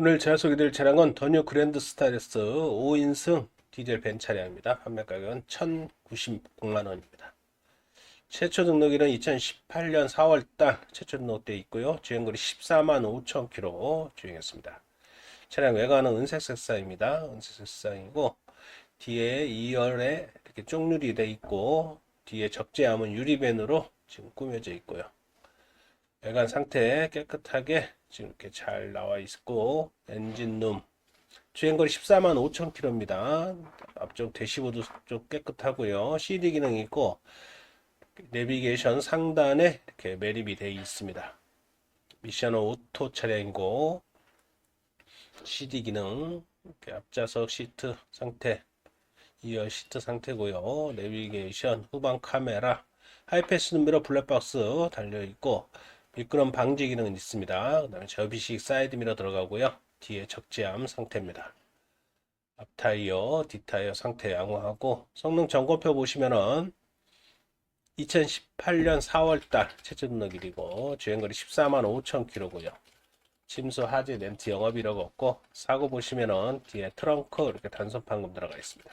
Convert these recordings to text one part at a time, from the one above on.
오늘 제가 소개드릴 차량은 더뉴 그랜드 스타일스 5인승 디젤 벤 차량입니다. 판매 가격은 1,096만 원입니다. 최초 등록일은 2018년 4월달 최초 등록되어 있고요. 주행거리 14만 5천 킬로 주행했습니다. 차량 외관은 은색 색상입니다. 은색 색상이고 뒤에 2열에 이렇게 쪽률이 되어 있고 뒤에 적재함은 유리벤으로 지금 꾸며져 있고요. 외관 상태 깨끗하게 지금 이렇게 잘 나와 있고 엔진룸 주행거리 14만 5천 킬로입니다. 앞쪽 대시보드 좀 깨끗하고요. CD 기능이 있고 내비게이션 상단에 이렇게 매립이 되어 있습니다. 미션 오토 차량이고 CD 기능 이렇게 앞좌석 시트 상태 2열 시트 상태고요. 내비게이션 후방 카메라 하이패스 눈미러 블랙박스 달려 있고 미끄럼 방지 기능은 있습니다. 그 다음에 접이식 사이드미러 들어가고요. 뒤에 적재함 상태입니다. 앞타이어, 뒷타이어 상태 양호하고 성능 점검표 보시면은 2018년 4월달 최초 등록일이고 주행거리 14만 5천 킬로고요. 침수 하지 렌트 영업 이력 없고 사고 보시면은 뒤에 트렁크 이렇게 단선 판금 들어가 있습니다.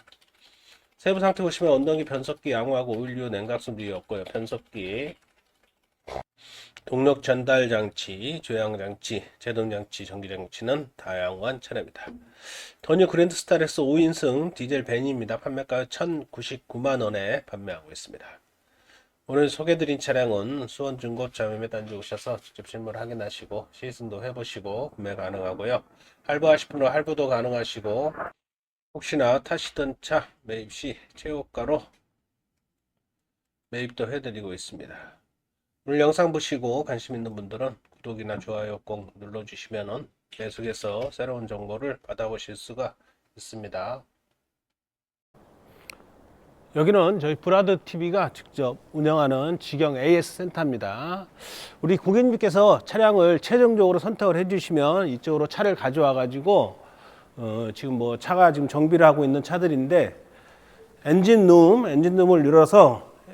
세부 상태 보시면 엉덩이 변속기 양호하고 오일류 냉각수 류 없고요. 변속기 동력 전달 장치, 조향 장치, 제동 장치, 전기 장치는 다양한 차량입니다. 더뉴 그랜드 스타렉스 5인승 디젤 벤입니다. 판매가 1,099만 원에 판매하고 있습니다. 오늘 소개드린 차량은 수원 중고차 매매 단지 오셔서 직접 실물 확인하시고 시승도 해보시고 구매 가능하고요. 할부하실 분은 할부도 가능하시고 혹시나 타시던 차 매입 시 최고가로 매입도 해드리고 있습니다. 오늘 영상 보시고 관심 있는 분들은 구독이나 좋아요 꼭 눌러주시면 계속해서 새로운 정보를 받아보실 수가 있습니다. 여기는 저희 브라드 TV가 직접 운영하는 직영 AS 센터입니다. 우리 고객님께서 차량을 최종적으로 선택을 해주시면 이쪽으로 차를 가져와 가지고 어, 지금 뭐 차가 지금 정비를 하고 있는 차들인데 엔진룸, 엔진룸을 열어서